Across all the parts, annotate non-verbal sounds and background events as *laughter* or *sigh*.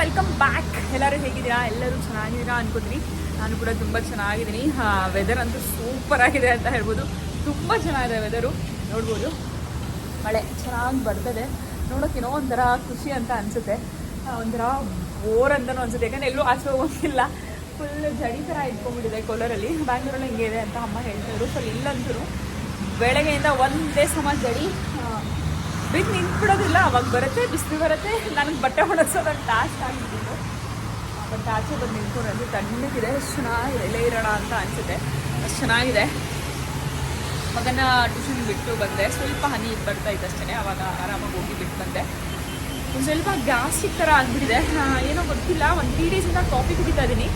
Welcome back. ಎಲ್ಲರೂ ಹೇಗಿದ್ದೀರಾ? ಎಲ್ಲರೂ ಚೆನ್ನಾಗಿದ್ದೀರಾ ಅನ್ಕೋತೀನಿ. ನಾನು ಕೂಡ ತುಂಬ ಚೆನ್ನಾಗಿದ್ದೀನಿ. ವೆದರ್ ಅಂತೂ ಸೂಪರ್ ಆಗಿದೆ ಅಂತ ಹೇಳ್ಬೋದು. ತುಂಬ ಚೆನ್ನಾಗಿದೆ ವೆದರು ನೋಡ್ಬೋದು. ಮಳೆ ಚೆನ್ನಾಗಿ ಬರ್ತದೆ. ನೋಡೋಕ್ಕೇನೋ ಒಂಥರ ಖುಷಿ ಅಂತ ಅನಿಸುತ್ತೆ. ಒಂಥರ ಬೋರ್ ಅಂತಲೂ ಅನಿಸುತ್ತೆ. ಯಾಕಂದರೆ ಎಲ್ಲೂ ಆಚೆ ಹೋಗೋಂಗಿಲ್ಲ ಫುಲ್ ಜಡಿ ಥರ ಇಟ್ಕೊಂಡ್ಬಿಟ್ಟಿದೆ ಕೋಲಾರಲ್ಲಿ ಬ್ಯಾಂಗ್ಳೂರಲ್ಲಿ ಹಿಂಗೆ ಇದೆ ಅಂತ ಅಮ್ಮ ಹೇಳ್ತಾಯಿದ್ರು ಸೊ ಇಲ್ಲಂತೂ ಬೆಳಗ್ಗೆಯಿಂದ ಒಂದೇ ಸಮ ಜಡಿ. ಬಿದ್ದು ನಿಂತ್ಬಿಡೋದಿಲ್ಲ, ಅವಾಗ ಬರುತ್ತೆ, ಬಿಸಿಲು ಬರುತ್ತೆ. ನನಗೆ ಬಟ್ಟೆ ಹೊಡೆಸೋದು ಟಾಸ್ಟ್ ಆಗಿದ್ದು ಬಟ್ ಆಚೆ ಬಂದು ನಿಂತ್ಕೊಂಡ್ರೆ ತಣ್ಣಗಿದೆ ಎಷ್ಟು ಚೆನ್ನಾಗಿದೆ ಇಲ್ಲೇ ಇರೋಣ ಅಂತ ಅನಿಸುತ್ತೆ. ಅಷ್ಟು ಚೆನ್ನಾಗಿದೆ. ಮಗನ ಟ್ಯೂಷನ್ ಬಿಟ್ಟು ಬಂದೆ. ಸ್ವಲ್ಪ ಹನಿ ಬರ್ತಾ ಇತ್ತು ಅಷ್ಟೇ ಅವಾಗ ಆರಾಮಾಗಿ ಹೋಗಿ ಬಿಟ್ಟು ಬಂದೆ. ಒಂದು ಸ್ವಲ್ಪ ಗ್ಯಾಸ್ಟಿಕ್ ಥರ ಆಗಿಬಿಟ್ಟಿದೆ. ಏನೋ ಗೊತ್ತಿಲ್ಲ. ಒಂದು ತ್ರೀ ಡೇಸಿಂದ ಕಾಫಿ ಕುಡಿತಾ ಇದ್ದೀನಿ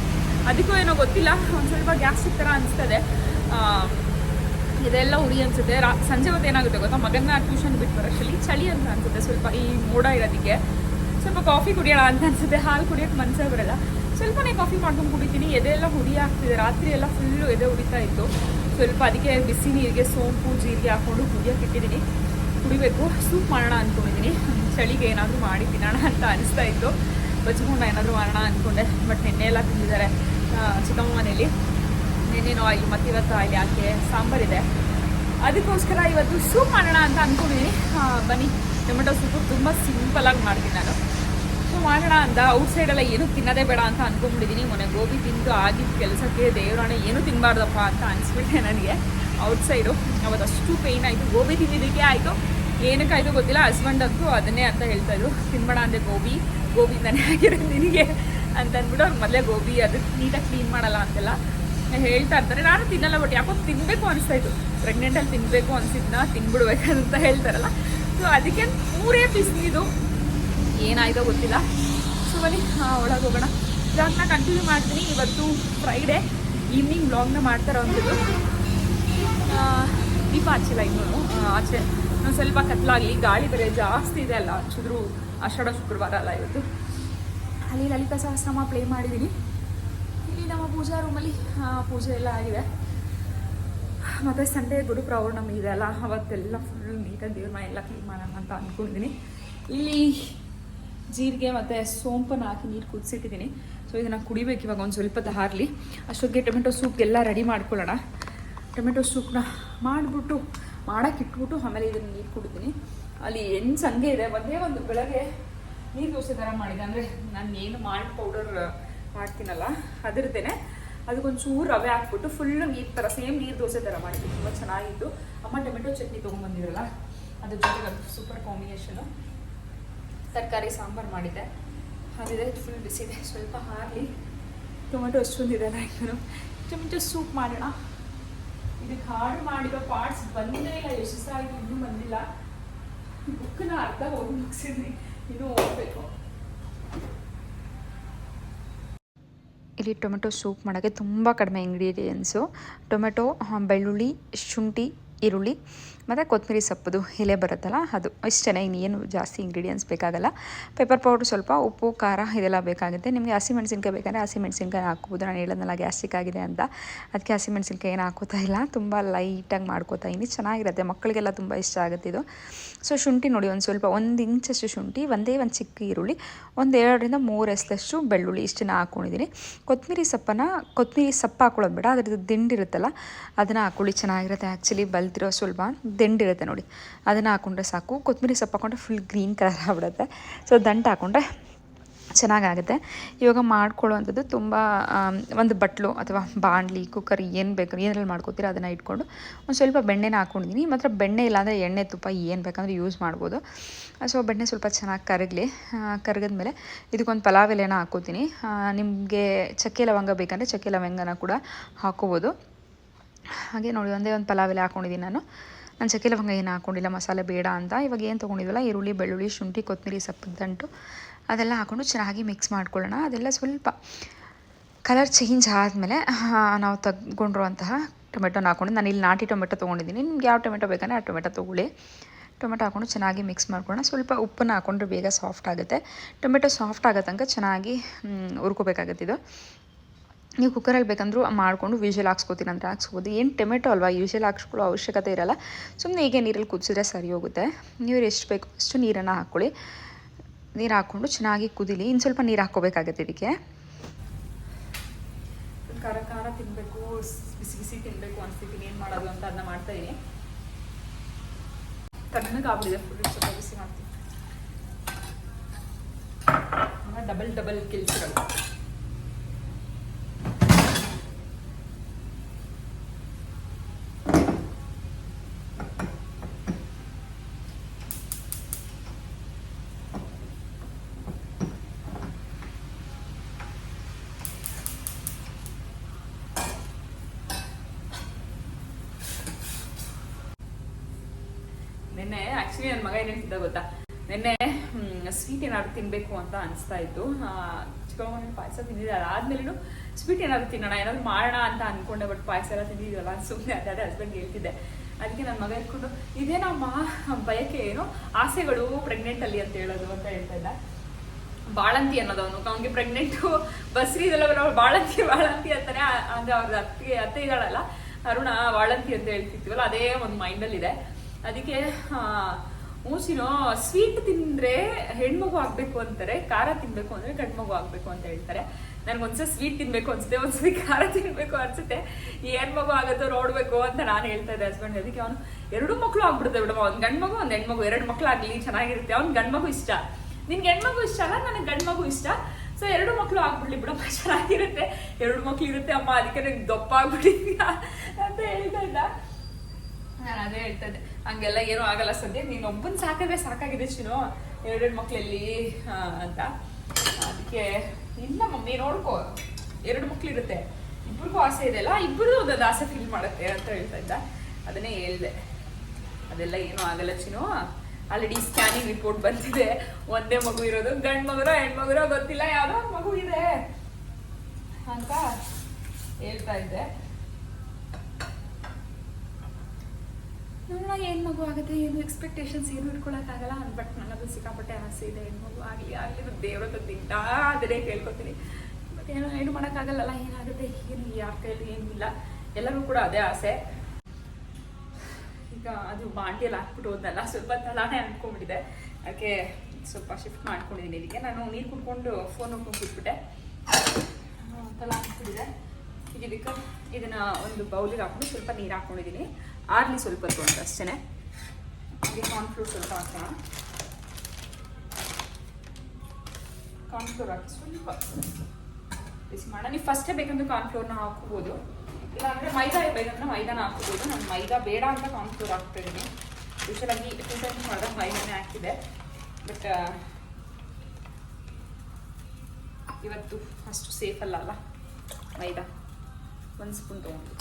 ಅದಕ್ಕೂ ಏನೋ ಗೊತ್ತಿಲ್ಲ. ಒಂದು ಸ್ವಲ್ಪ ಗ್ಯಾಸ್ಟಿಕ್ ಥರ ಅನಿಸ್ತದೆ. ಇದೆಲ್ಲ ಉರಿ ಅನಿಸುತ್ತೆ. ರಾ, ಸಂಜೆ ಹೊತ್ತು ಏನಾಗುತ್ತೆ ಗೊತ್ತಾ? ಮಗನ ಟ್ಯೂಷನ್ ಬಿಟ್ಟು ಬರೋಷ್ಟರಲ್ಲಿ ಚಳಿ ಅಂತ ಅನಿಸುತ್ತೆ. ಸ್ವಲ್ಪ ಈ ಮೋಡ ಇರೋದಕ್ಕೆ. ಸ್ವಲ್ಪ ಕಾಫಿ ಕುಡಿಯೋಣ ಅಂತ ಅನಿಸುತ್ತೆ. ಹಾಲು ಕುಡಿಯೋಕೆ ಮನಸ್ಸೇ ಬರಲ್ಲ. ಸ್ವಲ್ಪನೇ ಕಾಫಿ ಮಾಡ್ಕೊಂಡು ಕುಡಿತೀನಿ. ಎದೆ ಎಲ್ಲ ಹುಡಿ ಆಗ್ತಿದೆ. ರಾತ್ರಿ ಎಲ್ಲ ಫುಲ್ಲು ಎದೆ ಉರಿತಾ ಇತ್ತು. ಸ್ವಲ್ಪ ಅದಕ್ಕೆ ಬಿಸಿ ನೀರಿಗೆ ಸೋಂಪು, ಜೀರಿಗೆ ಹಾಕ್ಕೊಂಡು ಕುಡಿಯೋಕೆ ಇಟ್ಟಿದ್ದೀನಿ. ಕುಡಿಬೇಕು. ಸೂಪ್ ಮಾಡೋಣ ಅಂದ್ಕೊಂಡಿದ್ದೀನಿ ಚಳಿಗೆ ಏನಾದರೂ ಮಾಡಿ ತಿನ್ನೋಣ ಅಂತ ಅನಿಸ್ತಾ ಇತ್ತು. ಬಚ್ಕೊಂಡು ಏನಾದರೂ ಮಾಡೋಣ ಅಂದ್ಕೊಂಡೆ ಬಟ್ ನೆನ್ನೆ ಎಲ್ಲ ತಿಂದಿದ್ದಾರೆ ಚಿಕ್ಕಮ್ಮ ಮನೇಲಿ. ನೆನ್ನೆನೋ ಆಯಿಲ್ ಮತ್ತು ಇವತ್ತು ಆಯಿಲ್ ಯಾಕೆ ಸಾಂಬಾರಿದೆ. ಅದಕ್ಕೋಸ್ಕರ ಇವತ್ತು ಸೂಪ್ ಮಾಡೋಣ ಅಂತ ಅಂದ್ಕೊಂಡಿದ್ದೀನಿ ಬನ್ನಿ. ಟೊಮೆಟೊ ಸೂಪು ತುಂಬ ಸಿಂಪಲಾಗಿ ಮಾಡ್ತೀನಿ ನಾನು. ಸೊ ಮಾಡೋಣ ಅಂತ ಔಟ್ ಸೈಡೆಲ್ಲ ಏನೂ ತಿನ್ನೋದೇ ಬೇಡ ಅಂತ ಅಂದ್ಕೊಂಡ್ಬಿಟ್ಟಿದ್ದೀನಿ ಮೊನ್ನೆ ಗೋಬಿ ತಿಂದು ಆಗಿದ್ದ ಕೆಲಸಕ್ಕೆ ದೇವರಾಣೆ ಏನೂ ತಿನ್ನಬಾರ್ದಪ್ಪ ಅಂತ ಅನಿಸ್ಬಿಟ್ಟೆ ನನಗೆ ಔಟ್ಸೈಡು ಅವತ್ತು ಅಷ್ಟು ಪೇಯ್ನ್ ಆಯಿತು. ಗೋಬಿ ತಿಂದಿದ್ದಕ್ಕೆ ಆಯಿತು. ಏನಕ್ಕಾಯಿತು ಗೊತ್ತಿಲ್ಲ. ಹಸ್ಬೆಂಡ್ ಅಂತೂ ಅದನ್ನೇ ಅಂತ ಹೇಳ್ತಾಯಿದ್ರು ತಿನ್ಬೇಡ ಅಂದೆ ಗೋಬಿ. ಗೋಬಿಯಿಂದನೇ ಆಗಿರೋದು ನಿನಗೆ ಅಂತ ಅಂದ್ಬಿಟ್ಟು ಅವ್ರು ಮೊದಲೇ ಗೋಬಿ ಅದಕ್ಕೆ ನೀಟಾಗಿ ಕ್ಲೀನ್ ಮಾಡಲ್ಲ ಅಂತೆಲ್ಲ. ಹೇಳ್ತಾ ಇರ್ತಾರೆ. ನಾನು ತಿನ್ನಲ್ಲ ಬಟ್ ಯಾಕೋ ತಿನ್ನಬೇಕು ಅನಿಸ್ತಾ ಇತ್ತು. ಪ್ರೆಗ್ನೆಂಟಲ್ಲಿ ತಿನ್ನಬೇಕು ಅನಿಸಿದ್ನ, ತಿನ್ಬಿಡ್ಬೇಕಂತ ಹೇಳ್ತಾರಲ್ಲ. ಸೊ ಅದಕ್ಕೆ ಮೂರೇ ಪೀಸ್ ಇದು ಏನಾಯ್ತೋ ಗೊತ್ತಿಲ್ಲ. ಸೊ ಬನ್ನಿ ಒಳಗೆ ಹೋಗೋಣ. ಬ್ಲಾಗ್ನ ಕಂಟಿನ್ಯೂ ಮಾಡ್ತೀನಿ. ಇವತ್ತು ಫ್ರೈಡೇ ಈವ್ನಿಂಗ್ ಬ್ಲಾಗ್ನ ಮಾಡ್ತಾರೋ ಅಂಥದ್ದು ದೀಪ ಹಚ್ಚಿಲ್ಲ ಇನ್ನೂ ಆಚೆ ಒಂದು ಸ್ವಲ್ಪ ಕತ್ಲಾಗಲಿ. ಗಾಳಿ ಬೇರೆ ಜಾಸ್ತಿ ಇದೆ ಅಲ್ಲ. ಹಚ್ಚಿದ್ರು ಆಷಾಢ ಶುಕ್ರವಾರ ಅಲ್ಲ ಇವತ್ತು. ಅಲ್ಲಿ ಲಲಿತಾ ಸಹಸ್ರಮ ಪ್ಲೇ ಮಾಡಿದ್ದೀನಿ ಇಲ್ಲಿ ನಮ್ಮ ಪೂಜಾ ರೂಮಲ್ಲಿ ಪೂಜೆ ಎಲ್ಲ ಆಗಿದೆ. ಮತ್ತು ಸಂಡೇ ಗುರು ಪ್ರೌರ್ಣಮಿ ಇದೆ ಅಲ್ಲ, ಅವತ್ತೆಲ್ಲ ಫುಲ್ ನೀಟಾಗಿ ದೇವ್ರ ಮನೆ ಎಲ್ಲ ಕ್ಲೀನ್ ಮಾಡೋಣ ಅಂತ ಅಂದ್ಕೊಂಡಿದ್ದೀನಿ ಇಲ್ಲಿ ಜೀರಿಗೆ ಮತ್ತು ಸೋಂಪನ್ನು ಹಾಕಿ ನೀರು ಕುದಿಸಿಟ್ಟಿದ್ದೀನಿ ಸೊ ಇದನ್ನು ಕುಡಿಬೇಕು ಇವಾಗ ಒಂದು ಸ್ವಲ್ಪ ಹಾರಲಿ ಅಷ್ಟೊತ್ತಿಗೆ ಟೊಮೆಟೊ ಸೂಪ್ ಎಲ್ಲ ರೆಡಿ ಮಾಡ್ಕೊಳ್ಳೋಣ. ಟೊಮೆಟೊ ಸೂಪ್ನ ಮಾಡಿಬಿಟ್ಟು, ಮಾಡೋಕೆ ಇಟ್ಬಿಟ್ಟು ಆಮೇಲೆ ಇದನ್ನು ನೀರು ಕುಡಿತೀನಿ. ಅಲ್ಲಿ ಏನು ಸಂಗೆ ಇದೆ, ಒಂದೇ ಒಂದು ಬೆಳಗ್ಗೆ ನೀರು ದೋಸೆ ಥರ ಮಾಡಿದೆ. ಅಂದರೆ ನಾನು ಏನು ಮಾಲ್ಟ್ ಪೌಡರ್ ಮಾಡ್ತೀನಲ್ಲ ಅದರದ್ದೇನೆ ಅದಕ್ಕೊಂದು ಚೂರು ರವೆ ಹಾಕ್ಬಿಟ್ಟು ಫುಲ್ ನೀರು ಥರ ಸೇಮ್ ನೀರು ದೋಸೆ ಥರ ಮಾಡಿದ್ವಿ. ತುಂಬ ಚೆನ್ನಾಗಿತ್ತು. ಅಮ್ಮ ಟೊಮೆಟೊ ಚಟ್ನಿ ತೊಗೊಂಡ್ಬಂದಿರಲ್ಲ ಅದ್ರ ಜೊತೆಗೆ ಸೂಪರ್ ಕಾಂಬಿನೇಷನು ತರಕಾರಿ, ಸಾಂಬಾರು ಮಾಡಿದ್ದೆ. ಅದಿದೆ ಫುಲ್ ಬಿಸಿದೆ ಸ್ವಲ್ಪ ಹಾರಲಿ. ಟೊಮೆಟೊ ಅಷ್ಟೊಂದಿದೆ ನಾನು ಟೊಮೆಟೊ ಸೂಪ್ ಮಾಡೋಣ. ಇದಕ್ಕೆ ಹಾಡು ಮಾಡಿರೋ ಪಾರ್ಟ್ಸ್ ಬಂದೇ ಇಲ್ಲ, ಯಶಸ್ಸಾಗಿ ಇನ್ನೂ ಬಂದಿಲ್ಲ. ಬುಕ್ಕನ್ನ ಅರ್ಧ ಹೋಗಿ ಮುಗಿಸಿದ್ವಿ ಇನ್ನೂ ಹೋಗ್ಬೇಕು ಇಲ್ಲಿ ಟೊಮೆಟೊ ಸೂಪ್ ಮಾಡೋಕ್ಕೆ ತುಂಬ ಕಡಿಮೆ ಇಂಗ್ರೀಡಿಯೆಂಟ್ಸು. ಟೊಮೆಟೊ ಬೆಳ್ಳುಳ್ಳಿ ಶುಂಠಿ ಈರುಳ್ಳಿ. ಮತ್ತು ಕೊತ್ತಂಬರಿ ಸೊಪ್ಪದು ಎಲೆ ಬರುತ್ತಲ್ಲ ಅದು ಇಷ್ಟೇ ಇನ್ನೇನು ಜಾಸ್ತಿ ಇಂಗ್ರೀಡಿಯೆಂಟ್ಸ್ ಬೇಕಾಗಲ್ಲ. ಪೆಪ್ಪರ್ ಪೌಡ್ರ್ ಸ್ವಲ್ಪ ಉಪ್ಪು, ಖಾರ ಇದೆಲ್ಲ ಬೇಕಾಗುತ್ತೆ. ನಿಮಗೆ ಹಸಿಮೆಣ್ಸಿನ್ಕಾಯಿ ಬೇಕಂದರೆ ಹಸಿಮೆಣ್ಸಿನ್ಕಾಯಿ ಹಾಕ್ಬೋದು. ನಾನು ಹೇಳೋದಲ್ಲ ಗ್ಯಾಸ್ಟ್ರಿಕ್ ಆಗಿದೆ ಅಂತ. ಅದಕ್ಕೆ ಹಸಿಮೆಣ್ಸಿನ್ಕಾಯಿ ಏನು ಹಾಕೋತಾ ಇಲ್ಲ. ತುಂಬ ಲೈಟಾಗಿ ಮಾಡ್ಕೋತಾ ಇದ್ದೀನಿ ಚೆನ್ನಾಗಿರುತ್ತೆ. ಮಕ್ಕಳಿಗೆಲ್ಲ ತುಂಬ ಇಷ್ಟ ಆಗುತ್ತೆ ಇದು. ಸೊ ಶುಂಠಿ ನೋಡಿ ಒಂದು ಸ್ವಲ್ಪ ಒಂದು ಇಂಚಷ್ಟು ಶುಂಠಿ, ಒಂದೇ ಒಂದು ಚಿಕ್ಕ ಈರುಳ್ಳಿ, ಒಂದು ಎರಡರಿಂದ ಮೂರು ಎಸ್ಲಷ್ಟು ಬೆಳ್ಳುಳ್ಳಿ ಇಷ್ಟನ್ನು ಹಾಕ್ಕೊಂಡಿದ್ದೀನಿ ಕೊತ್ತಂಬರಿ ಸೊಪ್ಪನ್ನು, ಕೊತ್ತಂಬರಿ ಸೊಪ್ಪು ಹಾಕೊಳ್ಳೋದು ಬೇಡ. ಅದ್ರದ್ದು ದಿಂಡಿರುತ್ತಲ್ಲ ಅದನ್ನು ಹಾಕ್ಕೊಳ್ಳಿ ಚೆನ್ನಾಗಿರುತ್ತೆ. ಆ್ಯಕ್ಚುಲಿ ಬಲ್ತಿರೋ ಸ್ವಲ್ಪ ದಿಂಡಿರುತ್ತೆ ನೋಡಿ. ಅದನ್ನು ಹಾಕ್ಕೊಂಡ್ರೆ ಸಾಕು. ಕೊತ್ತಂಬರಿ ಸೊಪ್ಪು ಹಾಕೊಂಡ್ರೆ ಫುಲ್ ಗ್ರೀನ್ ಕಲರ್ ಆಗ್ಬಿಡುತ್ತೆ. ಸೊ ದಂಟು ಹಾಕ್ಕೊಂಡ್ರೆ ಚೆನ್ನಾಗಾಗುತ್ತೆ. ಇವಾಗ ಮಾಡ್ಕೊಳ್ಳೋವಂಥದ್ದು ತುಂಬ ಒಂದು ಬಟ್ಲು ಅಥವಾ ಬಾಣಲಿ ಕುಕ್ಕರ್ ಏನು ಬೇಕು ಏನಲ್ಲಿ ಮಾಡ್ಕೋತೀರೋ ಅದನ್ನು ಇಟ್ಕೊಂಡು ಒಂದು ಸ್ವಲ್ಪ ಬೆಣ್ಣೆನ ಹಾಕ್ಕೊಂಡಿದ್ದೀನಿ ಮಾತ್ರ ಬೆಣ್ಣೆ ಇಲ್ಲಾಂದರೆ ಎಣ್ಣೆ, ತುಪ್ಪ ಏನು ಬೇಕಂದ್ರೆ ಯೂಸ್ ಮಾಡ್ಬೋದು. ಸೊ ಬೆಣ್ಣೆ ಸ್ವಲ್ಪ ಚೆನ್ನಾಗಿ ಕರಗಲಿ. ಮೇಲೆ ಇದಕ್ಕೊಂದು ಪಲಾವ್ ಎಲೆನ ಹಾಕೋತೀನಿ. ನಿಮಗೆ ಚಕ್ಕೆ ಲವಂಗ ಬೇಕಂದರೆ ಚಕ್ಕೆ ಲವಂಗನ ಕೂಡ ಹಾಕ್ಕೋಬೋದು ಹಾಗೆ ನೋಡಿ, ಒಂದೇ ಒಂದು ಪಲಾವ್ ಎಲೆ ಹಾಕ್ಕೊಂಡಿದ್ದೀನಿ ನಾನು. ನಾನು ಚಕ್ಕೆ ಲವಂಗ ಏನು ಹಾಕ್ಕೊಂಡಿಲ್ಲ ಮಸಾಲೆ ಬೇಡ ಅಂತ. ಇವಾಗ ಏನು ತೊಗೊಂಡಿದ್ವಲ್ಲ, ಈರುಳ್ಳಿ, ಬೆಳ್ಳುಳ್ಳಿ, ಶುಂಠಿ ಕೊತ್ತಂಬರಿ ಸೊಪ್ಪು ದಂಟು. ಅದೆಲ್ಲ ಹಾಕ್ಕೊಂಡು ಚೆನ್ನಾಗಿ ಮಿಕ್ಸ್ ಮಾಡ್ಕೊಳ್ಳೋಣ. ಅದೆಲ್ಲ ಸ್ವಲ್ಪ ಕಲರ್ ಚೇಂಜ್ ಆದಮೇಲೆ ನಾವು ತಗೊಂಡಿರುವಂತಹ ಟೊಮೆಟೊನ ಹಾಕ್ಕೊಂಡು ನಾನು ಇಲ್ಲಿ ನಾಟಿ ಟೊಮೆಟೊ ತೊಗೊಂಡಿದ್ದೀನಿ. ನಿಮ್ಗೆ ಯಾವ ಟೊಮೆಟೊ ಬೇಕಂದರೆ ಆ ಟೊಮೆಟೊ ತೊಗೊಳ್ಳಿ. ಟೊಮೆಟೊ ಹಾಕ್ಕೊಂಡು ಚೆನ್ನಾಗಿ ಮಿಕ್ಸ್ ಮಾಡ್ಕೊಳ್ಳೋಣ. ಸ್ವಲ್ಪ ಉಪ್ಪನ್ನು ಹಾಕ್ಕೊಂಡ್ರೆ ಬೇಗ ಸಾಫ್ಟ್ ಆಗುತ್ತೆ. ಟೊಮೆಟೊ ಸಾಫ್ಟ್ ಆಗೋ ತನಕ ಚೆನ್ನಾಗಿ ಹುರ್ಕೋಬೇಕಾಗತ್ತೆ ಇದು. ನೀವು ಕುಕ್ಕರಲ್ಲಿ ಬೇಕಂದ್ರೂ ಮಾಡಿಕೊಂಡು ವಿಷಲ್ ಹಾಕ್ಸ್ಕೋತೀನಿ ಅಂದರೆ ಹಾಕ್ಸ್ಬೋದು ಏನು ಟೊಮೆಟೊ ಅಲ್ವಾ ವಿಷಲ್ ಹಾಕ್ಸ್ಕೊಳ್ಳೋ ಅವಶ್ಯಕತೆ ಇರಲ್ಲ. ಸುಮ್ಮನೆ ಹೀಗೆ ನೀರಲ್ಲಿ ಕುದಿಸಿದ್ರೆ ಸರಿ ಹೋಗುತ್ತೆ. ನೀವು ಎಷ್ಟು ಬೇಕು ಅಷ್ಟು ನೀರನ್ನು ಹಾಕ್ಕೊಳ್ಳಿ. ನೀರು ಹಾಕ್ಕೊಂಡು ಚೆನ್ನಾಗಿ ಕುದಿಲಿ. ಇನ್ನು ಸ್ವಲ್ಪ ನೀರು ಹಾಕ್ಕೋಬೇಕಾಗತ್ತೆ ಇದಕ್ಕೆ ಖಾರ ಖಾರ ತಿನ್ನಬೇಕು ಬಿಸಿ ಬಿಸಿ ತಿನ್ನಬೇಕು ಅನಿಸ್ತಿದ್ದೀನಿ ಏನು ಮಾಡೋದು ಅಂತ ಅದನ್ನ ಮಾಡ್ತಾ ತಣ್ಣಗಾಗ್ಬಿಟ್ಟಿದೆ ಫುಲ್ ಸ್ವಲ್ಪ ಬಿಸಿ ಮಾಡ್ತೀನಿ. ಡಬಲ್ ಡಬಲ್ ಕೆಲಸಗಳು ಆಕ್ಚುಲಿ ನನ್ನ ಮಗ ಏನೇನು ಗೊತ್ತಾ? ನಿನ್ನೆ ಸ್ವೀಟ್ ಏನಾದ್ರು ತಿನ್ಬೇಕು ಅಂತ ಅನಿಸ್ತಾ ಇತ್ತು. ಚಿಕ್ಕಮ್ಮನ ಪಾಯಸ ತಿಂದಿದ್ದೆ ಅದಾದ್ಮೇಲೂ ಸ್ವೀಟ್ ಏನಾದ್ರು ತಿನ್ನೋಣ, ಏನಾದ್ರು ಮಾಡೋಣ ಅಂತ ಅನ್ಕೊಂಡೆ ಬಟ್ ಪಾಯಸ ಎಲ್ಲ ತಿಂದಿದ್ವಲ್ಲ ಸುಮ್ಮನೆ ಅದೇ ಹಸ್ಬೆಂಡ್ ಹೇಳ್ತಿದ್ದೆ. ಅದಕ್ಕೆ ನನ್ನ ಮಗ ಇಟ್ಕೊಂಡು ಇದೇನಮ್ಮ ಬಯಕೆ ಏನು? ಆಸೆಗಳು ಪ್ರೆಗ್ನೆಂಟ್ ಅಲ್ಲಿ ಅಂತ ಹೇಳೋದು ಅಂತ ಹೇಳ್ತಾ ಇದ್ದ. ಬಾಳಂತಿ ಅವನು. ಅವ್ನಿಗೆ ಪ್ರೆಗ್ನೆಂಟು ಬಸ್ರಿ ಇದೆಲ್ಲ ಬರೋ ಬಾಳಂತಿ ಬಾಳಂತಿ ಅಂತಾನೆ ಅಂದ್ರೆ ಅವ್ರದ್ದು ಅತ್ತೆ ಇದ್ದಾಳಲ್ಲ ಅರುಣ ಬಾಳಂತಿ ಅಂತ ಹೇಳ್ತಿರ್ತೀವಲ್ಲ ಅದೇ ಒಂದು ಮೈಂಡಲ್ಲಿ ಇದೆ ಅದಕ್ಕೆ ಮೂಸಿನೋ ಸ್ವೀಟ್ ತಿಂದ್ರೆ ಹೆಣ್ಮಗು ಆಗ್ಬೇಕು ಅಂತಾರೆ, ಖಾರ ತಿನ್ಬೇಕು ಅಂದ್ರೆ ಗಂಡ್ಮಗು ಆಗ್ಬೇಕು ಅಂತ ಹೇಳ್ತಾರೆ. ನನ್ಗೊಂದ್ಸಲ ಸ್ವೀಟ್ ತಿನ್ಬೇಕು ಅನ್ಸುತ್ತೆ, ಒಂದ್ಸಲಿ ಖಾರ ತಿನ್ಬೇಕು ಅನ್ಸುತ್ತೆ. ಏನ್ ಮಗು ಆಗುತ್ತೋ ನೋಡ್ಬೇಕು ಅಂತ ನಾನು ಹೇಳ್ತಾ ಇದ್ದೆ ಹಸ್ಬೆಂಡ್ ಅದಕ್ಕೆ ಅವನು, ಎರಡು ಮಕ್ಳು ಆಗ್ಬಿಡುತ್ತೆ ಬಿಡಮ್ಮ, ಒಂದ್ ಗಂಡ್ ಮಗು ಒಂದ್ ಹೆಣ್ಮಗು, ಎರಡು ಮಕ್ಳು ಆಗ್ಲಿ, ಚೆನ್ನಾಗಿರುತ್ತೆ. ಅವ್ನ್ ಗಂಡ್ ಮಗು ಇಷ್ಟ. ನಿನ್ಗೆ ಹೆಣ್ಮಗು ಇಷ್ಟ ಅಲ್ಲ, ನನಗೆ ಗಂಡ್ ಮಗು ಇಷ್ಟ. ಸೊ ಎರಡು ಮಕ್ಳು ಆಗ್ಬಿಡ್ಲಿ ಬಿಡಮ್ಮ, ಚೆನ್ನಾಗಿರುತ್ತೆ. ಎರಡು ಮಕ್ಳು ಇರುತ್ತೆ ಅಮ್ಮ, ಅದಕ್ಕೆ ನಂಗೆ ದಪ್ಪ ಆಗ್ಬಿಡಿ ಅಂತ ಹೇಳ್ತಾ ಇದ್ದ. ನಾನು ಅದೇ ಹೇಳ್ತದೆ ಹಂಗೆಲ್ಲ ಏನೂ ಆಗಲ್ಲ ಸದ್ಯ. ನೀನು ಒಬ್ಬನ್ ಸಾಕಿದ್ರೆ ಸಾಕಾಗಿದೆ ಚಿನೋ ಎರಡೆರಡು ಮಕ್ಳಲ್ಲಿ ಆ, ಅಂತ. ಅದಕ್ಕೆ ಇಲ್ಲ ಮಮ್ಮಿ ನೋಡ್ಕೋ. ಎರಡು ಮಕ್ಳು ಇರುತ್ತೆ ಇಬ್ರಿಗೂ ಆಸೆ ಇದೆ ಅಲ್ಲ? ಇಬ್ಬರು ಒಂದೊಂದು ಆಸೆ ಫೀಲ್ ಮಾಡುತ್ತೆ ಅಂತ ಹೇಳ್ತಾ ಇದ್ದ. ಅದನ್ನೇ ಹೇಳಿದೆ. ಅದೆಲ್ಲ ಏನೂ ಆಗಲ್ಲ ಚಿನೋ ಆಲ್ರೆಡಿ ಸ್ಕ್ಯಾನಿಂಗ್ ರಿಪೋರ್ಟ್ ಬಂದಿದೆ. ಒಂದೇ ಮಗು ಇರೋದು. ಗಂಡ್ ಮಗುರೋ ಹೆಣ್ಮಗುರೋ ಗೊತ್ತಿಲ್ಲ. ಯಾವ್ದೋ ಮಗು ಇದೆ ಅಂತ ಹೇಳ್ತಾ ಇದ್ದೆ. ನೋಡೋಣ ಏನು ಮಗು ಆಗುತ್ತೆ ಏನು ಎಕ್ಸ್ಪೆಕ್ಟೇಷನ್ಸ್ ಏನು ಇಟ್ಕೊಳಕ್ಕಾಗಲ್ಲ ಬಟ್ ನನಗೂ ಸಿಕ್ಕಾಪಟ್ಟೆ ಆಸೆ ಇದೆ ಹೆಣ್ಮಗು ಆಗಲಿ ಆಗಲಿ ಅದು ದೇವ್ರ ಹತ್ರ ತಿಂತಾ ಕೇಳ್ಕೊತೀನಿ. ಬಟ್ ಏನೋ ಏನು ಮಾಡೋಕ್ಕಾಗಲ್ಲಲ್ಲ ಏನಾಗುತ್ತೆ, ಏನು, ಯಾರ ಕೈಲಿ ಏನಿಲ್ಲ. ಎಲ್ಲರಿಗೂ ಕೂಡ ಅದೇ ಆಸೆ. ಈಗ ಅದು ಬಾಂಡಿಯಲ್ಲಿ ಹಾಕ್ಬಿಟ್ಟು ಹೋದಲ್ಲ ಸ್ವಲ್ಪ ತಲಾನೇ ಅಂದ್ಕೊಂಡ್ಬಿಟ್ಟಿದೆ ಅದಕ್ಕೆ ಸ್ವಲ್ಪ ಶಿಫ್ಟ್ ಮಾಡ್ಕೊಂಡಿದ್ದೀನಿ. ಇದಕ್ಕೆ ನಾನು ನೀರು ಕುಡ್ಕೊಂಡು ಫೋನ್ ಹೋಗ್ಬಿಟ್ಬಿಟ್ಟೆ ತಲ ಹಾಕ್ಬಿಟ್ಟಿದೆ ಇದಕ್ಕೆ ಇದನ್ನ ಒಂದು ಬೌಲಿಗೆ ಹಾಕೊಂಡು ಸ್ವಲ್ಪ ನೀರು ಹಾಕೊಂಡಿದ್ದೀನಿ ಆರ್ಲಿ ಸ್ವಲ್ಪ ಹೊತ್ತು ಅಂತ ಅಷ್ಟೇ ಹಾಗೆ ಕಾರ್ನ್ಫ್ಲೋರ್ ಸ್ವಲ್ಪ ಹಾಕೋಣ. ಕಾರ್ನ್ಫ್ಲೋರ್ ಹಾಕಿ ಸ್ವಲ್ಪ ಬಿಸಿ ಮಾಡೋಣ. ನೀವು ಫಸ್ಟೇ ಬೇಕಂದ್ರೆ ಕಾರ್ನ್ಫ್ಲೋರ್ನ ಹಾಕೋಬೋದು. ಇಲ್ಲಾಂದರೆ ಮೈದಾ ಬೇಕಂದ್ರೆ ಮೈದಾನ ಹಾಕೋಬೋದು. ನಾನು ಮೈದಾ ಬೇಡ ಅಂತ ಕಾರ್ನ್ಫ್ಲೋರ್ ಹಾಕ್ತಾ ಇದ್ದೀನಿ ಯೂಶಲಾಗಿ ಟೂ ಟೈಮ್ಸ್ ಮಾಡಿದಾಗ ಮೈದಾನೇ ಹಾಕಿದೆ ಬಟ್ ಇವತ್ತು ಅಷ್ಟು ಸೇಫ್ ಅಲ್ಲ ಅಲ್ಲ ಮೈದಾ. ಒಂದು ಸ್ಪೂನ್ ತೊಗೊಂಡು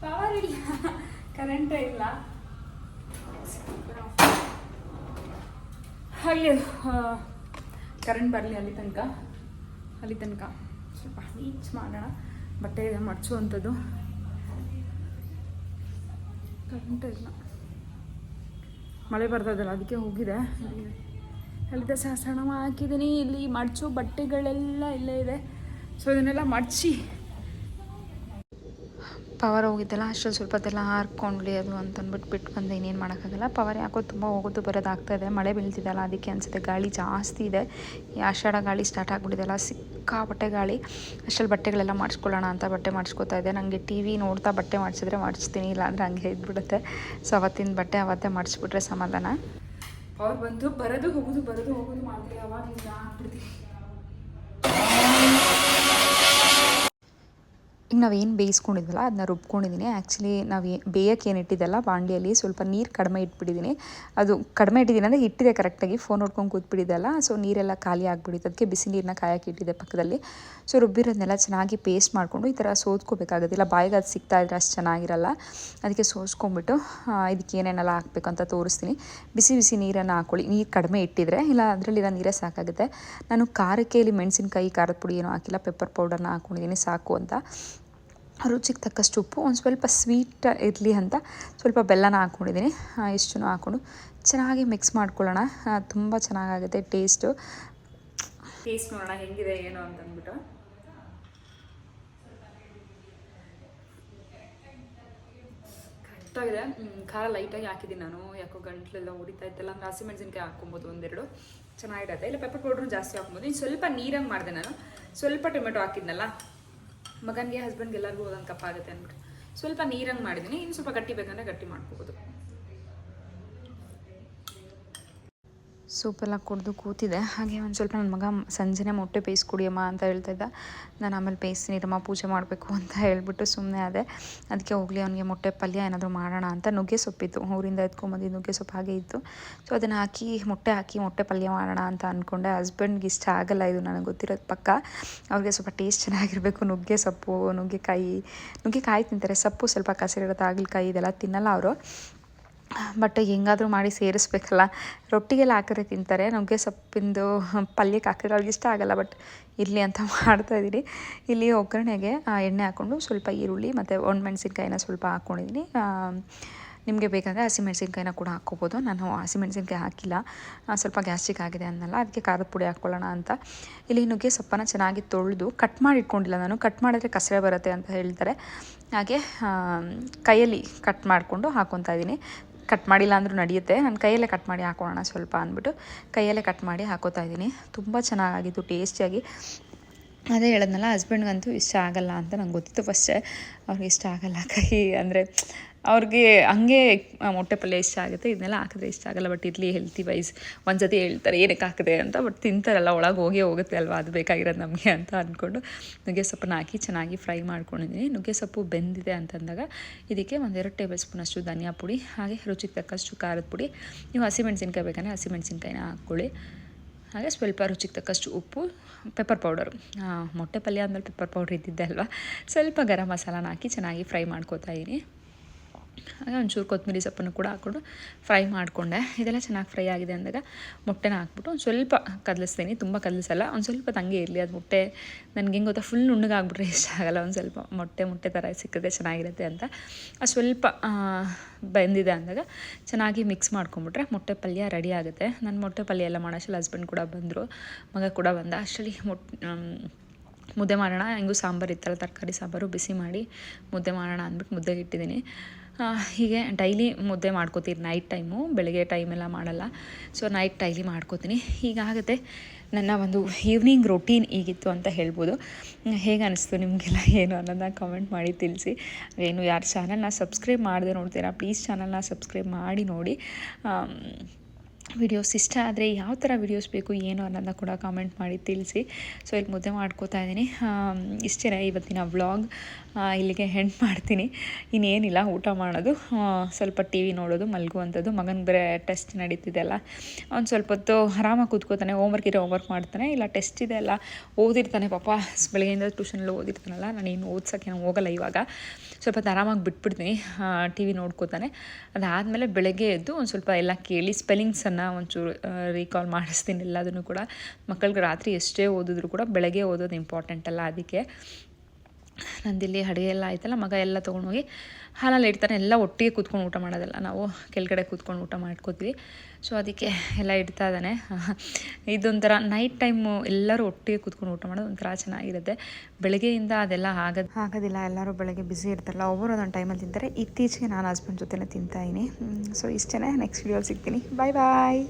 ಪವರ್ ಇಲ್ಲ ಇಲ್ಲ. ಅಲ್ಲಿ ಕರೆಂಟ್ ಬರಲಿ ಅಲ್ಲಿ ತನಕ. ಅಲ್ಲಿ ತನಕ. ಸ್ವಲ್ಪ ಈಚ್ ಮಾಡೋಣ. ಬಟ್ಟೆ ಇದೆ ಮಡ್ಚುವಂಥದ್ದು. ಕರೆಂಟ್ ಇಲ್ಲ. ಮಳೆ ಬರ್ತದಲ್ಲ ಅದಕ್ಕೆ ಹೋಗಿದೆ. ಅಲ್ಲಿ ಸಹಸ್ರನಾಮ ಹಾಕಿದ್ದೀನಿ. ಇಲ್ಲಿ ಮಡ್ಚೋ ಬಟ್ಟೆಗಳೆಲ್ಲ ಇಲ್ಲೇ ಇದೆ. ಸೊ ಇದನ್ನೆಲ್ಲ ಮಡ್ಚಿ ಪವರ್ ಹೋಗಿದ್ದಲ್ಲ, ಅಷ್ಟರಲ್ಲಿ ಸ್ವಲ್ಪ ಹೊತ್ತೆಲ್ಲ ಹಾರ್ಕೊಂಡ್ಲಿ ಅದು ಅಂತ ಅಂದ್ಬಿಟ್ಟು ಬಿಟ್ಟು ಬಂದೆ ಇನ್ನೇನು ಮಾಡೋಕ್ಕಾಗಲ್ಲ. ಪವರ್ ಯಾಕೋ ತುಂಬ ಹೋಗೋದು ಬರೋದಾಗ್ತಾ ಇದೆ. ಮಳೆ ಬೀಳ್ತಿದೆಯಲ್ಲ, ಅದಕ್ಕೆ ಅನಿಸುತ್ತೆ ಗಾಳಿ ಜಾಸ್ತಿ ಇದೆ. ಆಷಾಢ ಗಾಳಿ ಸ್ಟಾರ್ಟ್ ಆಗಿಬಿಟ್ಟಿದೆಲ್ಲ ಸಿಕ್ಕಾಪಟ್ಟೆ ಗಾಳಿ. ಅಷ್ಟರಲ್ಲಿ ಬಟ್ಟೆಗಳೆಲ್ಲ ಮಾಡಿಸ್ಕೊಳ್ಳೋಣ ಅಂತ ಬಟ್ಟೆ ಮಾಡಿಸ್ಕೊತಾ ಇದೆ ನನಗೆ ಟಿ ವಿ ನೋಡ್ತಾ ಬಟ್ಟೆ ಮಾಡಿಸಿದ್ರೆ ಮಾಡಿಸ್ತೀನಿ, ಇಲ್ಲಾಂದರೆ ಹಂಗೆ ಇದ್ಬಿಡುತ್ತೆ ಸೊ ಅವತ್ತಿನ ಬಟ್ಟೆ ಅವತ್ತೇ ಮಾಡಿಸ್ಬಿಟ್ರೆ ಸಮಾಧಾನ. ಅವ್ರು ಬಂದು, ಬರೋದು ಹೋಗೋದು ಬರೋದು ಹೋಗೋದು ಮಾಡ್ತಾರೆ ಅವಾಗ ಆಗ್ಬಿಡ್ತೀವಿ ಈಗ ನಾವೇನು ಬೇಯಿಸ್ಕೊಂಡಿದ್ವಲ್ಲ ಅದನ್ನ ರುಬ್ಕೊಂಡಿದ್ದೀನಿ ಆ್ಯಕ್ಚುಲಿ ನಾವು ಬೇಯಕ್ಕೆ ಏನು ಇಟ್ಟಿದ್ದಲ್ಲ, ಬಾಂಡಿಯಲ್ಲಿ ಸ್ವಲ್ಪ ನೀರು ಕಡಿಮೆ ಇಟ್ಬಿಟ್ಟಿದ್ದೀನಿ ಅದು ಕಡಿಮೆ ಇಟ್ಟಿದ್ದೀನಿ ಅಂದರೆ ಇಟ್ಟಿದೆ ಕರೆಕ್ಟಾಗಿ ಫೋನ್ ನೋಡ್ಕೊಂಡು ಕೂತ್ಬಿಟ್ಟಿದ್ದಲ್ಲ. ಸೊ ನೀರೆಲ್ಲ ಖಾಲಿ ಆಗಿಬಿಟ್ಟಿತ್ತು. ಅದಕ್ಕೆ ಬಿಸಿ ನೀರನ್ನ ಕಾಯಕ್ಕೆ ಇಟ್ಟಿದ್ದೆ ಪಕ್ಕದಲ್ಲಿ. ಸೊ ರುಬ್ಬಿರೋದನ್ನೆಲ್ಲ ಚೆನ್ನಾಗಿ ಪೇಸ್ಟ್ ಮಾಡಿಕೊಂಡು ಈ ಥರ ಸೋತ್ಕೋಬೇಕಾಗೋದಿಲ್ಲ. ಬಾಯಿಗೆ ಅದು ಸಿಗ್ತಾ ಇದ್ರೆ ಅಷ್ಟು ಚೆನ್ನಾಗಿರಲ್ಲ. ಅದಕ್ಕೆ ಸೋಸ್ಕೊಂಡ್ಬಿಟ್ಟು ಇದಕ್ಕೆ ಏನೇನೆಲ್ಲ ಹಾಕಬೇಕು ಅಂತ ತೋರಿಸ್ತೀನಿ. ಬಿಸಿ ಬಿಸಿ ನೀರನ್ನು ಹಾಕ್ಕೊಳ್ಳಿ ನೀರು ಕಡಿಮೆ ಇಟ್ಟಿದ್ರೆ, ಇಲ್ಲ ಅದರಲ್ಲಿರೋ ನೀರೇ ಸಾಕಾಗುತ್ತೆ. ನಾನು ಖಾರಕ್ಕೆ ಇಲ್ಲಿ ಮೆಣಸಿನ್ಕಾಯಿ, ಖಾರದ ಪುಡಿ ಏನೂ ಹಾಕಿಲ್ಲ. ಪೆಪ್ಪರ್ ಪೌಡರ್ನ ಹಾಕ್ಕೊಂಡಿದ್ದೀನಿ ಸಾಕು ಅಂತ. ರುಚಿಗೆ ತಕ್ಕಷ್ಟು ಉಪ್ಪು, ಒಂದು ಸ್ವಲ್ಪ ಸ್ವೀಟ್ ಇರಲಿ ಅಂತ ಸ್ವಲ್ಪ ಬೆಲ್ಲನ ಹಾಕ್ಕೊಂಡಿದ್ದೀನಿ ಇಷ್ಟು ಹಾಕ್ಕೊಂಡು ಚೆನ್ನಾಗಿ ಮಿಕ್ಸ್ ಮಾಡ್ಕೊಳ್ಳೋಣ. ತುಂಬ ಚೆನ್ನಾಗಾಗುತ್ತೆ ಟೇಸ್ಟು ಟೇಸ್ಟ್ ನೋಡೋಣ, ಹೆಂಗಿದೆ, ಏನು ಅಂತಂದ್ಬಿಟ್ಟು ಕರೆಕ್ಟಾಗಿದೆ ಖಾರ ಲೈಟಾಗಿ ಹಾಕಿದ್ದೀನಿ ನಾನು. ಯಾಕೋ ಗಂಟ್ಲೆಲ್ಲ ಉರಿತಾ ಇತ್ತಲ್ಲ ಅಂದ್ರೆ ಹಸಿಮೆಣಸಿನ್ಕಾಯಿ ಹಾಕ್ಕೊಬೋದು ಒಂದೆರಡು. ಚೆನ್ನಾಗಿರುತ್ತೆ ಇಲ್ಲ ಪೆಪ್ಪರ್ ಪೌಡ್ರು ಜಾಸ್ತಿ ಹಾಕ್ಬೋದು ಇನ್ನು ಸ್ವಲ್ಪ ನೀರಾಗಿ ಮಾಡಿದೆ ನಾನು. ಸ್ವಲ್ಪ ಟೊಮೆಟೊ ಹಾಕಿದ್ನಲ್ಲ ಮಗನಿಗೆ ಹಸ್ಬೆಂಡ್ಗೆ ಎಲ್ಲರಿಗೂ ಒಂದೊಂದು ಕಪ್ ಆಗುತ್ತೆ ಅಂದ್ಬಿಟ್ಟು. ಸ್ವಲ್ಪ ನೀರಂಗೆ ಮಾಡಿದ್ದೀನಿ ಇನ್ನು ಸ್ವಲ್ಪ ಗಟ್ಟಿ ಬೇಕಂದ್ರೆ ಗಟ್ಟಿ ಮಾಡ್ಕೋಬೋದು. ಸೂಪೆಲ್ಲ ಕುಡಿದು ಕೂತಿದೆ. ಹಾಗೆ ಒಂದು ಸ್ವಲ್ಪ ನನ್ನ ಮಗ ಸಂಜೆನೆ ಮೊಟ್ಟೆ ಬೇಯಿಸಿ ಕುಡಿಯಮ್ಮ ಅಂತ ಹೇಳ್ತಾ ಇದ್ದ. ನಾನು ಆಮೇಲೆ ಬೇಯಿಸ್ತೀನಿರಮ್ಮ ಪೂಜೆ ಮಾಡಬೇಕು ಅಂತ ಹೇಳ್ಬಿಟ್ಟು ಸುಮ್ಮನೆ ಅದೇ ಅದಕ್ಕೆ ಹೋಗಲಿ, ಅವನಿಗೆ ಮೊಟ್ಟೆ ಪಲ್ಯ ಏನಾದರೂ ಮಾಡೋಣ ಅಂತ ನುಗ್ಗೆ ಸೊಪ್ಪಿತ್ತು. ಊರಿಂದ ಎತ್ಕೊಂಬಂದು ನುಗ್ಗೆ ಸೊಪ್ಪು ಹಾಗೆ ಇತ್ತು. ಸೊ ಅದನ್ನು ಹಾಕಿ, ಮೊಟ್ಟೆ ಹಾಕಿ, ಮೊಟ್ಟೆ ಪಲ್ಯ ಮಾಡೋಣ ಅಂತ ಅಂದ್ಕೊಂಡೆ ಹಸ್ಬೆಂಡ್ಗೆ ಇಷ್ಟ ಆಗಲ್ಲ ಇದು, ನನಗೆ ಗೊತ್ತಿರೋದು ಪಕ್ಕ. ಅವ್ರಿಗೆ ಸ್ವಲ್ಪ ಟೇಸ್ಟ್ ಚೆನ್ನಾಗಿರಬೇಕು. ನುಗ್ಗೆ ಸೊಪ್ಪು ನುಗ್ಗೆಕಾಯಿ ನುಗ್ಗೆಕಾಯಿ ತಿಂತಾರೆ. ಸೊಪ್ಪು ಸ್ವಲ್ಪ ಕಸಿರಿರುತ್ತೆ ಹಾಗಲಕಾಯಿ ಇದೆಲ್ಲ ತಿನ್ನಲ್ಲ ಅವರು. ಬಟ್ ಹೇಗಾದರೂ ಮಾಡಿ ಸೇರಿಸ್ಬೇಕಲ್ಲ. ರೊಟ್ಟಿಗೆಲ್ಲ ಹಾಕಿದ್ರೆ ತಿಂತಾರೆ. ನುಗ್ಗೆ ಸೊಪ್ಪಿಂದು ಪಲ್ಯಕ್ಕೆ ಹಾಕಿದ್ರೆ ಅವ್ರಿಗೆ ಇಷ್ಟ ಆಗಲ್ಲ. ಬಟ್ ಇರಲಿ ಅಂತ *laughs* ಮಾಡ್ತಾ ಇದ್ದೀನಿ. ಇಲ್ಲಿ ಒಗ್ಗರಣೆಗೆ ಎಣ್ಣೆ ಹಾಕ್ಕೊಂಡು ಸ್ವಲ್ಪ ಈರುಳ್ಳಿ ಮತ್ತು ಒಣಮೆಣ್ಸಿನ್ಕಾಯಿನ ಸ್ವಲ್ಪ ಹಾಕ್ಕೊಂಡಿದ್ದೀನಿ ನಿಮಗೆ ಬೇಕಂದರೆ ಹಸಿಮೆಣ್ಸಿನ್ಕಾಯಿನ ಕೂಡ ಹಾಕ್ಕೋಬೋದು. ನಾನು ಹಸಿಮೆಣ್ಸಿನ್ಕಾಯಿ ಹಾಕಿಲ್ಲ. ಸ್ವಲ್ಪ ಗ್ಯಾಸ್ಟ್ರಿಕ್ ಆಗಿದೆ ಅನ್ನಲ್ಲ. ಅದಕ್ಕೆ ಖಾರದ ಪುಡಿ ಹಾಕ್ಕೊಳ್ಳೋಣ ಅಂತ. ಇಲ್ಲಿ ನುಗ್ಗೆ ಸೊಪ್ಪನ್ನು ಚೆನ್ನಾಗಿ ತೊಳೆದು ಕಟ್ ಮಾಡಿ ಇಟ್ಕೊಂಡಿಲ್ಲ ನಾನು. ಕಟ್ ಮಾಡಿದ್ರೆ ಕಸರೆ ಬರುತ್ತೆ ಅಂತ ಹೇಳ್ತಾರೆ. ಹಾಗೆ ಕೈಯಲ್ಲಿ ಕಟ್ ಮಾಡಿಕೊಂಡು ಹಾಕ್ಕೊತಾ ಇದ್ದೀನಿ. ಕಟ್ ಮಾಡಿಲ್ಲ ಅಂದರೂ ನಡೆಯುತ್ತೆ. ನಾನು ಕೈಯಲ್ಲೇ ಕಟ್ ಮಾಡಿ ಹಾಕೋಣ ಸ್ವಲ್ಪ ಅಂದ್ಬಿಟ್ಟು ಕೈಯಲ್ಲೇ ಕಟ್ ಮಾಡಿ ಹಾಕೋತಾ ಇದ್ದೀನಿ. ತುಂಬ ಚೆನ್ನಾಗಿತ್ತು ಟೇಸ್ಟಿಯಾಗಿ. ಅದೇ ಹೇಳದ್ನಲ್ಲ ಹಸ್ಬೆಂಡ್ಗಂತೂ ಇಷ್ಟ ಆಗಲ್ಲ ಅಂತ ನಂಗೆ ಗೊತ್ತಿತ್ತು ಫಸ್ಟೇ ಅವ್ರಿಗೆ ಇಷ್ಟ ಆಗಲ್ಲ ಕೈ ಅಂದರೆ ಅವ್ರಿಗೆ ಹಂಗೆ ಮೊಟ್ಟೆ ಪಲ್ಯ ಇಷ್ಟ ಆಗುತ್ತೆ, ಇದನ್ನೆಲ್ಲ ಹಾಕಿದ್ರೆ ಇಷ್ಟ ಆಗಲ್ಲ. ಬಟ್ ಇರಲಿ ಹೆಲ್ತಿ ವೈಸ್ ಒಂದು ಸತಿ ಹೇಳ್ತಾರೆ, ಏನಕ್ಕೆ ಹಾಕಿದೆ ಅಂತ ಬಟ್ ತಿಂತಾರಲ್ಲ, ಒಳಗೆ ಹೋಗಿ ಹೋಗುತ್ತೆ ಅಲ್ವಾ, ಅದು ಬೇಕಾಗಿರೋದು ನಮಗೆ ಅಂತ ಅಂದ್ಕೊಂಡು ನುಗ್ಗೆ ಸೊಪ್ಪನ್ನ ಹಾಕಿ ಚೆನ್ನಾಗಿ ಫ್ರೈ ಮಾಡ್ಕೊಂಡಿದ್ದೀನಿ. ನುಗ್ಗೆ ಸೊಪ್ಪು ಬೆಂದಿದೆ ಅಂತಂದಾಗ ಇದಕ್ಕೆ ಒಂದೆರಡು ಟೇಬಲ್ ಸ್ಪೂನಷ್ಟು ಧನಿಯಾ ಪುಡಿ, ಹಾಗೆ ರುಚಿಗೆ ತಕ್ಕಷ್ಟು ಖಾರದ ಪುಡಿ. ನೀವು ಹಸಿಮೆಣ್ಸಿನ್ಕಾಯಿ ಬೇಕಂದರೆ ಹಸಿಮೆಣ್ಸಿನ್ಕಾಯಿನ ಹಾಕ್ಕೊಳ್ಳಿ. ಹಾಗೆ ಸ್ವಲ್ಪ ರುಚಿಗೆ ತಕ್ಕಷ್ಟು ಉಪ್ಪು ಪೆಪ್ಪರ್ ಪೌಡರು ಮೊಟ್ಟೆ ಪಲ್ಯ ಆದಮೇಲೆ ಪೆಪ್ಪರ್ ಪೌಡ್ರ್ ಇದ್ದಿದ್ದೆ ಅಲ್ವಾ. ಸ್ವಲ್ಪ ಗರಂ ಮಸಾಲಾನ ಹಾಕಿ ಚೆನ್ನಾಗಿ ಫ್ರೈ ಮಾಡ್ಕೋತಾ ಇದ್ದೀನಿ ಹಾಗೆ ಒಂಚೂರು ಕೊತ್ತಂಬರಿ ಸೊಪ್ಪನ್ನು ಕೂಡ ಹಾಕ್ಕೊಂಡು ಫ್ರೈ ಮಾಡಿಕೊಂಡೆ. ಇದೆಲ್ಲ ಚೆನ್ನಾಗಿ ಫ್ರೈ ಆಗಿದೆ ಅಂದಾಗ ಮೊಟ್ಟೆನ ಹಾಕ್ಬಿಟ್ಟು ಒಂದು ಸ್ವಲ್ಪ ಕದಲಿಸ್ತೀನಿ. ತುಂಬ ಕದಲಿಸಲ್ಲ ಒಂದು ಸ್ವಲ್ಪ ತಂಗೆ ಇರಲಿ. ಅದು ಮೊಟ್ಟೆ ನನಗೆ ಹೆಂಗೆ ಗೊತ್ತಾ ಫುಲ್ ನುಣ್ಣಗಾಗ್ಬಿಟ್ರೆ ಇಷ್ಟ ಆಗಲ್ಲ. ಒಂದು ಸ್ವಲ್ಪ ಮೊಟ್ಟೆ ಮೊಟ್ಟೆ ಥರ ಸಿಕ್ಕಿದ್ರೆ ಚೆನ್ನಾಗಿರುತ್ತೆ ಅಂತ. ಅದು ಸ್ವಲ್ಪ ಆ, ಬೆಂದಿದೆ ಅಂದಾಗ ಚೆನ್ನಾಗಿ ಮಿಕ್ಸ್ ಮಾಡ್ಕೊಂಬಿಟ್ರೆ ಮೊಟ್ಟೆ ಪಲ್ಯ ರೆಡಿ ಆಗುತ್ತೆ. ನನ್ನ ಮೊಟ್ಟೆ ಪಲ್ಯ ಎಲ್ಲ ಮಾಡೋಷ್ಟಲ್ಲಿ ಹಸ್ಬೆಂಡ್ ಕೂಡ ಬಂದರು ಮಗ ಕೂಡ ಬಂದ. ಆ್ಯಕ್ಚುಲಿ ಮೊಟ್ ಮುದ್ದೆ ಮಾಡೋಣ. ಹೆಂಗೂ ಸಾಂಬಾರು ಇತ್ತಲ್ಲ ತರಕಾರಿ ಸಾಂಬಾರು ಬಿಸಿ ಮಾಡಿ ಮುದ್ದೆ ಮಾಡೋಣ ಅಂದ್ಬಿಟ್ಟು ಮುದ್ದೆಗೆ ಇಟ್ಟಿದ್ದೀನಿ. ಆ, ಹೀಗೆ ಡೈಲಿ ಮುದ್ದೆ ಮಾಡ್ಕೋತೀನಿ ನೈಟ್ ಟೈಮು ಬೆಳಗ್ಗೆ ಟೈಮೆಲ್ಲ ಮಾಡಲ್ಲ. ಸೊ ನೈಟ್ ಡೈಲಿ ಮಾಡ್ಕೋತೀನಿ. ಹೀಗಾಗುತ್ತೆ ನನ್ನ ಒಂದು ಈವ್ನಿಂಗ್ ರೊಟೀನ್ ಈಗಿತ್ತು ಅಂತ ಹೇಳ್ಬೋದು. ಹೇಗೆ ಅನಿಸ್ತು ನಿಮಗೆಲ್ಲ ಏನು ಅನ್ನೋದನ್ನ ಕಮೆಂಟ್ ಮಾಡಿ ತಿಳಿಸಿ. ಏನು ಯಾರು ಚಾನಲ್ನ ಸಬ್ಸ್ಕ್ರೈಬ್ ಮಾಡದೆ ನೋಡ್ತೀರಾ ಪ್ಲೀಸ್ ಚಾನಲ್ನ ಸಬ್ಸ್ಕ್ರೈಬ್ ಮಾಡಿ ನೋಡಿ. ವಿಡಿಯೋಸ್ ಇಷ್ಟ ಆದರೆ ಯಾವ ಥರ ವಿಡಿಯೋಸ್ ಬೇಕು, ಏನು ಅನ್ನೋದನ್ನ ಕೂಡ ಕಾಮೆಂಟ್ ಮಾಡಿ ತಿಳಿಸಿ. ಸೊ ಇಲ್ಲಿ ಮುದ್ದೆ ಮಾಡ್ಕೋತಾ ಇದ್ದೀನಿ. ಇಷ್ಟೇ ಇವತ್ತಿನ ವ್ಲಾಗ್ ಇಲ್ಲಿಗೆ ಹೆಂಡ್ ಮಾಡ್ತೀನಿ. ಇನ್ನೇನಿಲ್ಲ, ಊಟ ಮಾಡೋದು. ಸ್ವಲ್ಪ ಟಿ ವಿ ನೋಡೋದು, ಮಲಗುವಂಥದ್ದು. ಮಗನ ಬೇರೆ ಟೆಸ್ಟ್ ನಡೀತಿದೆ ಅಲ್ಲ. ಅವ್ನು ಸ್ವಲ್ಪ ಹೊತ್ತು ಆರಾಮಾಗಿ ಕೂತ್ಕೋತಾನೆ ಹೋಮ್ವರ್ಕ್ ಇರೋ ಹೋಮ್ವರ್ಕ್ ಮಾಡ್ತಾನೆ. ಇಲ್ಲ ಟೆಸ್ಟ್ ಇದೆ ಅಲ್ಲ, ಓದಿರ್ತಾನೆ ಪಾಪ. ಬೆಳಗ್ಗೆಯಿಂದ ಟ್ಯೂಷನಲ್ಲಿ ಓದಿರ್ತಾನಲ್ಲ, ನಾನು ಏನು ಓದ್ಸೋಕ್ಕೆ ಹೋಗಲ್ಲ ಇವಾಗ. ಸ್ವಲ್ಪ ಆರಾಮಾಗಿ ಬಿಟ್ಬಿಡ್ತೀನಿ. T V ನೋಡ್ಕೋತಾನೆ. ಅದಾದಮೇಲೆ ಬೆಳಗ್ಗೆ ಎದ್ದು ಒಂದು ಸ್ವಲ್ಪ ಎಲ್ಲ ಕೇಳಿ ಸ್ಪೆಲ್ಲಿಂಗ್ಸನ್ನು ಒಂಚೂರು ರೀಕಾಲ್ ಮಾಡಿಸ್ತೀನಿ ಎಲ್ಲದನ್ನು ಕೂಡ. ಮಕ್ಕಳಿಗೆ ರಾತ್ರಿ ಎಷ್ಟೇ ಓದಿದ್ರು ಕೂಡ ಬೆಳಗ್ಗೆ ಓದೋದು ಇಂಪಾರ್ಟೆಂಟ್ ಅಲ್ಲ ಅದಕ್ಕೆ. ನಂದಿಲ್ಲಿ ಅಡುಗೆ ಎಲ್ಲ ಆಯ್ತಲ್ಲ, ಮಗ ಎಲ್ಲ ತೊಗೊಂಡೋಗಿ ಹಾಲಲ್ಲಿ ಇಡ್ತಾನೆ. ಎಲ್ಲ ಒಟ್ಟಿಗೆ ಕೂತ್ಕೊಂಡು ಊಟ ಮಾಡೋದಲ್ಲ, ನಾವು ಕೆಳಗಡೆ ಕೂತ್ಕೊಂಡು ಊಟ ಮಾಡ್ಕೋತೀವಿ. ಸೊ ಅದಕ್ಕೆ ಎಲ್ಲ ಇಡ್ತಾ ಇದ್ದಾನೆ. *laughs* ಇದೊಂಥರ ನೈಟ್ ಟೈಮು ಎಲ್ಲರೂ ಒಟ್ಟಿಗೆ ಕೂತ್ಕೊಂಡು ಊಟ ಮಾಡೋದು ಒಂಥರ ಚೆನ್ನಾಗಿರುತ್ತೆ. ಬೆಳಗ್ಗೆಯಿಂದ ಅದೆಲ್ಲ ಆಗೋದು, ಆಗೋದಿಲ್ಲ, ಎಲ್ಲರೂ ಬೆಳಗ್ಗೆ ಬ್ಯುಸಿ ಇರ್ತಾರಲ್ಲ, ಒಬ್ಬರು ಒಂದೊಂದು ಟೈಮಲ್ಲಿ ತಿಂತಾರೆ. ಇತ್ತೀಚೆಗೆ ನಾನು ಹಸ್ಬೆಂಡ್ ಜೊತೆನೇ ತಿಂತಾಯಿನಿ ಸೊ ಇಷ್ಟೇ ನೆಕ್ಸ್ಟ್ ವಿಡಿಯೋಲಿ ಸಿಗ್ತೀನಿ. ಬಾಯ್ ಬಾಯ್